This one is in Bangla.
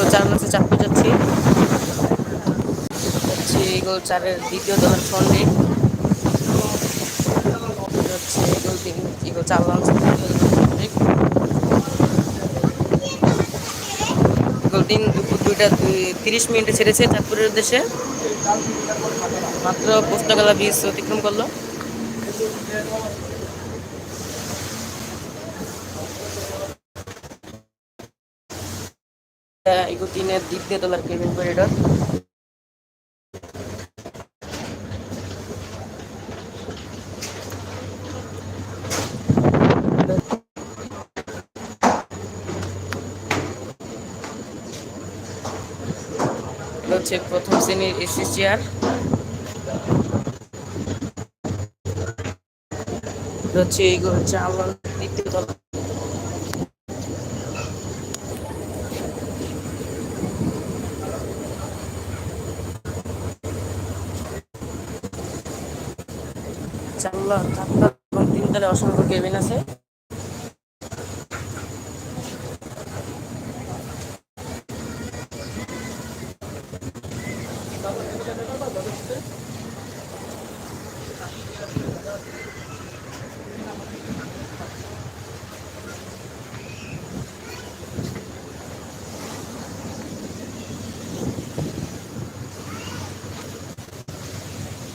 ইগল চার ম্যাচে চাপতে যাচ্ছি। হচ্ছে চারের দ্বিতীয় দলের সন্ডে চার তিন দুপুর দুইটা তিরিশ মিনিটে ছেড়েছে মাত্র পোস্তকালা বীজ অতিক্রম করল। ইগো তিনের দ্বিতীয় তলার কেবিন করিডর হচ্ছে প্রথম শ্রেণির এসি চেয়ার হচ্ছে এইগুলো হচ্ছে আমার দ্বিতীয় তলা চারলা চারটা তিনতলে অসংখ্য কেবিন আছে।